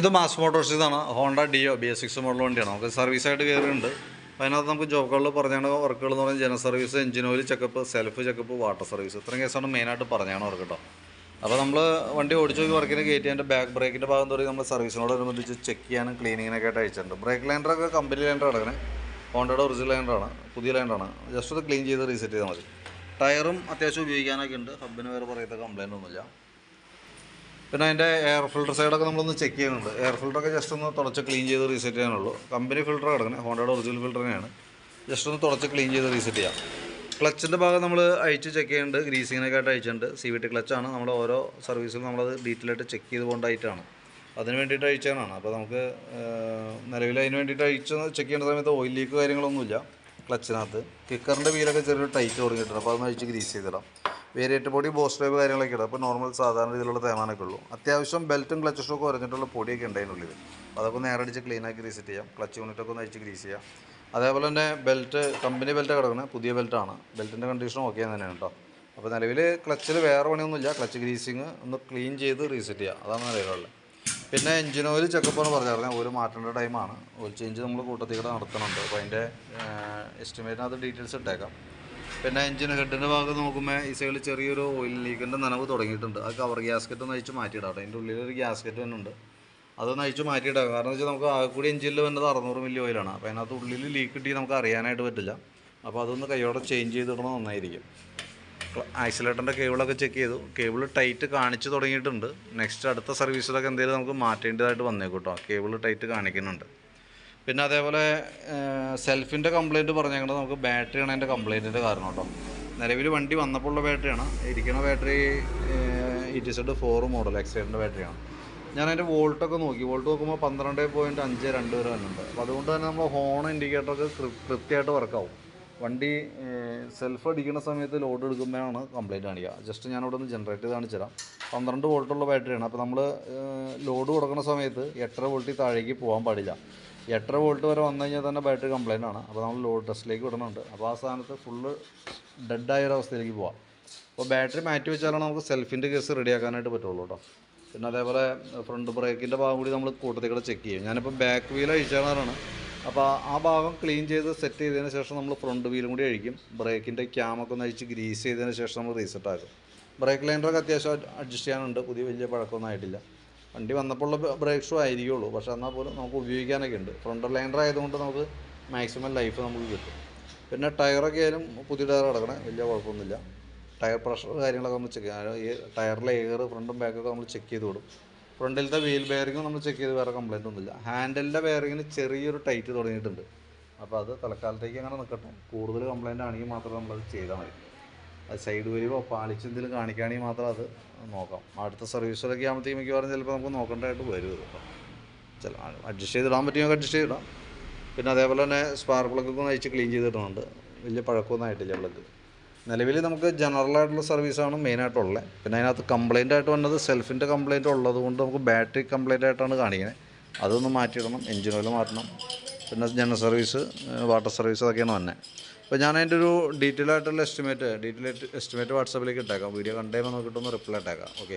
ഇത് mass motors ഇതാണ്. Honda Dio B S six model വണ്ടിയാണ്. നമുക്ക് സർവീസായിട്ട് കയറിയിട്ടുണ്ട് അപ്പോൾ അതിനകത്ത് നമുക്ക് ജോബ് പറഞ്ഞാണ് വർക്കുകൾ എന്ന് പറഞ്ഞാൽ ജന service engine oil checkup self checkup water service ഇത്രയും കേസാണ് മെയിനായിട്ട് പറഞ്ഞാണ് വർക്ക് കേട്ടോ അപ്പോൾ നമ്മൾ വണ്ടി ഓടിച്ചു നോക്കി വർക്കിന് കയറ്റി അതിന്റെ ബാക്ക് ബ്രേക്കിന്റെ ഭാഗം തുടങ്ങി നമ്മൾ സർവീസിനോടനുബന്ധിച്ച് ചെക്ക് ചെയ്യാനും ക്ലീനിങ്ങിനൊക്കെ ആയിട്ട് അയച്ചിട്ടുണ്ട്. ബ്രേക്ക് ലൈൻഡറൊക്കെ കമ്പനി ലൈൻഡർ കിടക്കണേ ഹോണ്ടയുടെ ഒറിജിനൽ ലൈൻഡറാണ് പുതിയ ലൈൻഡറാണ് ജസ്റ്റ് ഒന്ന് ക്ലീൻ ചെയ്ത് റീസെറ്റ് ചെയ്താൽ മതി. ടയറും അത്യാവശ്യം ഉപയോഗിക്കാനൊക്കെ ഉണ്ട്. ഹബിന് വേറെ പറയത്തെ കംപ്ലൈന്റ് ഒന്നുമില്ല. പിന്നെ അതിന്റെ എയർ ഫിൽട്ടർ സൈഡൊക്കെ നമ്മളൊന്ന് ചെക്ക് ചെയ്യുന്നുണ്ട്. എയർ ഫിൽട്ടറൊക്കെ ജസ്റ്റ് ഒന്ന് തുടച്ച് ക്ലീൻ ചെയ്ത് റീസെറ്റ് ചെയ്യാനുള്ളൂ. കമ്പനി ഫിൽട്ടർ കിടക്കുന്നത്. ഹോണ്ടയുടെ ഒറിജിനൽ ഫിൽട്ടർ തന്നെയാണ്. ജസ്റ്റ് ഒന്ന് തുടച്ച് ക്ലീൻ ചെയ്ത് റീസെറ്റ് ചെയ്യാം. ക്ലച്ചിന്റെ ഭാഗം നമ്മൾ അയച്ച് ചെക്ക് ചെയ്യുന്നുണ്ട്. ഗ്രീസിങ്ങിനൊക്കെ ആയിട്ട് അയച്ചിട്ടുണ്ട് സി വി ടി ക്ലച്ചാണ് നമ്മൾ ഓരോ സർവീസിലും നമ്മളത് ഡീറ്റെയിൽ ആയിട്ട് ചെക്ക് ചെയ്ത് കൊണ്ടായിട്ടാണ് അതിന് വേണ്ടിയിട്ട് അയച്ചതാണ് അപ്പോൾ നമുക്ക് നിലവിൽ അതിന് വേണ്ടിയിട്ട് അയച്ച് ചെക്ക് ചെയ്യുന്ന സമയത്ത് ഓയിൽ ലീക്ക് കാര്യങ്ങളൊന്നുമില്ല. ക്ലച്ചിനകത്ത് കിക്കറിന്റെ വീലൊക്കെ ചെറിയൊരു ടൈറ്റ് തുടങ്ങിയിട്ടുണ്ട്. അപ്പോൾ അതൊന്ന് അഴിച്ച് ഗ്രീസ് ചെയ്തിടാം. വേരിയേറ്റ് പൊടി ബോസ് ടൈപ്പ് കാര്യങ്ങളൊക്കെ ഇടാം. അപ്പോൾ നോർമൽ സാധാരണ രീതിയിലുള്ള തേമാനൊക്കെ ഉള്ളൂ. അത്യാവശ്യം ബെൽറ്റും ക്ലച്ച് ഷോക്ക് ഉറഞ്ഞിട്ടുള്ള പൊടിയൊക്കെ ഉണ്ടായിരുന്നു അപ്പോൾ അതൊക്കെ ഒന്ന് നേരടിച്ച് ക്ലീനാക്കി റീസെറ്റ് ചെയ്യാം. ക്ലച്ച് യൂണിറ്റൊക്കെ ഒന്ന് അഴിച്ച് ഗ്രീസ് ചെയ്യാം. അതേപോലെ തന്നെ ബെൽറ്റ് കമ്പനി ബെൽറ്റ് കിടക്കുന്നത് പുതിയ ബെൽറ്റാണ് ബെൽറ്റിന്റെ കണ്ടീഷൻ ഓക്കെ തന്നെയാണ് കേട്ടോ. അപ്പോൾ നിലവിൽ ക്ലച്ചിൽ വേറെ പണിയൊന്നുമില്ല ക്ലച്ച് ഗ്രീസിങ് ഒന്ന് ക്ലീൻ ചെയ്ത് റീസെറ്റ് ചെയ്യുക അതാണ് നിലവിലുള്ളത്. പിന്നെ എഞ്ചിൻ ഓയിൽ ചെക്കപ്പ് എന്ന് പറഞ്ഞാൽ ഒരു മാറ്റേണ്ട ടൈമാണ് ഓയിൽ ചേഞ്ച് നമ്മൾ കൂട്ടത്തിൽ കൂടെ നടത്തുന്നുണ്ട്. അപ്പോൾ അതിന്റെ എസ്റ്റിമേറ്റിനകത്ത് ഡീറ്റെയിൽസ് ഇട്ടേക്കാം. പിന്നെ എഞ്ചിൻ ഹെഡിന്റെ ഭാഗം നോക്കുമ്പോൾ ഈ സൈഡിൽ ചെറിയൊരു ഓയിൽ ലീക്കിന്റെ നനവ് തുടങ്ങിയിട്ടുണ്ട്. അത് കവർ ഗ്യാസ്കറ്റ് ഒന്ന് മാറ്റിയിടാം അതിന്റെ ഉള്ളിൽ ഒരു ഗ്യാസ്കറ്റ് തന്നെ ഉണ്ട് അതൊന്ന് അഴിച്ച് മാറ്റിയിടാം. കാരണം വെച്ചാൽ നമുക്ക് ആകെ കൂടി എഞ്ചിനിൽ വന്നത് അറുന്നൂറ് മില്ലി ഓയിലാണ് അപ്പോൾ അതിനകത്ത് ഉള്ളിൽ ലീക്ക് കിട്ടി നമുക്ക് അറിയാനായിട്ട് പറ്റില്ല. അപ്പോൾ അതൊന്ന് കൈയോടെ ചേഞ്ച് ചെയ്തിടണം നന്നായിരിക്കും. ആക്സിലേറ്ററിന്റെ കേബിളൊക്കെ ചെക്ക് ചെയ്തു. കേബിൾ ടൈറ്റ് കാണിച്ച് തുടങ്ങിയിട്ടുണ്ട്. നെക്സ്റ്റ് അടുത്ത സർവീസിലൊക്കെ എന്തെങ്കിലും നമുക്ക് മാറ്റേണ്ടതായിട്ട് വന്നേക്കും കേബിൾ ടൈറ്റ് കാണിക്കുന്നുണ്ട്. പിന്നെ അതേപോലെ സെൽഫിന്റെ കംപ്ലയിന്റ് പറഞ്ഞേക്കുന്നത് നമുക്ക് ബാറ്ററിയാണ് അതിന്റെ കംപ്ലയിന്റിന്റെ കാരണം കേട്ടോ. നിലവിൽ വണ്ടി വന്നപ്പോൾ ഉള്ള ബാറ്ററിയാണ് ഇരിക്കുന്ന battery E T Z four model എക്സൈഡിന്റെ ബാറ്ററിയാണ് ഞാൻ അതിന്റെ വോൾട്ടൊക്കെ നോക്കി. വോൾട്ട് നോക്കുമ്പോൾ പന്ത്രണ്ട് പോയിന്റ് അഞ്ച് രണ്ട് വരെ വരുന്നുണ്ട് അപ്പോൾ അതുകൊണ്ട് തന്നെ നമ്മൾ ഹോൺ ഇൻഡിക്കേറ്ററൊക്കെ കൃത്യമായിട്ട് വർക്കാവും വണ്ടി സെൽഫ് അടിക്കുന്ന സമയത്ത് ലോഡ് എടുക്കുമ്പോഴാണ് കംപ്ലൈന്റ് കാണിക്കുക. ജസ്റ്റ് ഞാൻ അവിടെ നിന്ന് ജനറേറ്റ് ചെയ്ത് കാണിച്ചു തരാം. പന്ത്രണ്ട് വോൾട്ടുള്ള ബാറ്ററിയാണ് അപ്പോൾ നമ്മൾ ലോഡ് കൊടുക്കുന്ന സമയത്ത് എട്ടര വോൾട്ടിൽ താഴേക്ക് പോകാൻ പാടില്ല. എട്ടര വോൾട്ട് വരെ വന്നു കഴിഞ്ഞാൽ തന്നെ ബാറ്ററി കംപ്ലൈന്റ് ആണ്. അപ്പോൾ നമ്മൾ ലോഡ് ടെസ്റ്റിലേക്ക് വിടുന്നുണ്ട്. അപ്പോൾ ആ സ്ഥാനത്ത് ഫുള്ള് ഡെഡായ ഒരു അവസ്ഥയിലേക്ക് പോവാം. അപ്പോൾ ബാറ്ററി മാറ്റി വെച്ചാലാണ് നമുക്ക് സെൽഫിന്റെ കേസ് റെഡിയാക്കാനായിട്ട് പറ്റുള്ളൂ കേട്ടോ. പിന്നെ അതേപോലെ ഫ്രണ്ട് ബ്രേക്കിന്റെ ഭാഗം കൂടി നമ്മൾ കൂട്ടത്തിൽ കൂടെ ചെക്ക് ചെയ്യും. ഞാനിപ്പോൾ ബാക്ക് വീൽ അഴിച്ചാണ് അപ്പോൾ ആ ഭാഗം ക്ലീൻ ചെയ്ത് സെറ്റ് ചെയ്തതിന് ശേഷം നമ്മൾ ഫ്രണ്ട് വീലും കൂടി അഴിക്കും. ബ്രേക്കിന്റെ ക്യാമൊക്കെ ഒന്ന് അഴിച്ച് ഗ്രീസ് ചെയ്തതിന് ശേഷം നമ്മൾ റീസെറ്റ് ആക്കും. ബ്രേക്ക് ലൈനറൊക്കെ അത്യാവശ്യം അഡ്ജസ്റ്റ് ചെയ്യാനുണ്ട്. പുതിയ വലിയ പഴക്കമൊന്നും ആയിട്ടില്ല. വണ്ടി വന്നപ്പോൾ ഉള്ള ബ്രേക്ക് ഷൂ ആയിരിക്കുള്ളൂ. പക്ഷെ എന്നാൽ പോലും നമുക്ക് ഉപയോഗിക്കാനൊക്കെ ഉണ്ട്. ഫ്രണ്ട് ലൈനർ ആയതുകൊണ്ട് നമുക്ക് മാക്സിമം ലൈഫ് നമുക്ക് കിട്ടും. പിന്നെ ടയറൊക്കെ ആയാലും പുതിയ ടയർ കിടക്കണേ വലിയ കുഴപ്പമൊന്നുമില്ല. ടയർ പ്രഷർ കാര്യങ്ങളൊക്കെ നമ്മൾ ചെക്ക് ചെയ്യാം. ഈ ടയറിലെ എയർ ഫ്രണ്ടും ബാക്കൊക്കെ നമ്മൾ ചെക്ക് ചെയ്ത് കൊടുക്കും. ഫ്രണ്ടിലത്തെ വീൽ ബെയറിങ്ങും നമ്മൾ ചെക്ക് ചെയ്ത് വേറെ കംപ്ലൈന്റ് ഒന്നുമില്ല. ഹാൻഡലിന്റെ ബെയറിങ്ങിന് ചെറിയൊരു ടൈറ്റ് തുടങ്ങിയിട്ടുണ്ട്. അപ്പോൾ അത് തൽക്കാലത്തേക്ക് അങ്ങനെ നിൽക്കട്ടെ. കൂടുതൽ കംപ്ലൈന്റ് ആണെങ്കിൽ മാത്രമേ നമ്മളത് ചെയ്താൽ മതി. അത് സൈഡ് വരികയോ പാളിച്ച് എന്തെങ്കിലും കാണിക്കുകയാണെങ്കിൽ മാത്രം അത് നോക്കാം. അടുത്ത സർവീസിലൊക്കെ ആകുമ്പോഴത്തേക്കും മിക്കവാറും ചിലപ്പോൾ നമുക്ക് നോക്കേണ്ടതായിട്ട് വരും കേട്ടോ ചില അഡ്ജസ്റ്റ് ചെയ്തിടാൻ പറ്റുമെങ്കിൽ അഡ്ജസ്റ്റ് ചെയ്തിടാം. പിന്നെ അതേപോലെ തന്നെ സ്പാർക്ക് പ്ലഗൊക്കെ ഒന്ന് ക്ലീൻ ചെയ്തിട്ടുണ്ട്. വലിയ പഴക്കമൊന്നും ആയിട്ടില്ല പ്ലഗ് നിലവിൽ നമുക്ക് ജനറൽ ആയിട്ടുള്ള സർവീസാണ് മെയിനായിട്ടുള്ളത് പിന്നെ അതിനകത്ത് കംപ്ലൈന്റ് ആയിട്ട് വന്നത് സെൽഫിന്റെ കംപ്ലൈന്റ് ഉള്ളത് കൊണ്ട് നമുക്ക് ബാറ്ററി കംപ്ലൈന്റ് ആയിട്ടാണ് കാണിക്കുന്നത് അതൊന്ന് മാറ്റിയിടണം എഞ്ചിൻ ഓയിൽ മാറ്റണം. പിന്നെ ജനറൽ സർവീസ് വാട്ടർ സർവീസ് അതൊക്കെയാണ് വന്നത് അപ്പോൾ ഞാൻ അതിന്റെ ഒരു ഡീറ്റെയിൽ ആയിട്ടുള്ള എസ്റ്റിമേറ്റ് ഡീറ്റെയിൽ എസ്റ്റിമേറ്റ് വാട്സാപ്പിലേക്ക് ഇട്ടേക്കാം. വീഡിയോ കണ്ടു കഴിയുമ്പോൾ നോക്കിയിട്ടൊന്ന് റിപ്ലൈ ഇട്ടേക്കാം. ഓക്കെ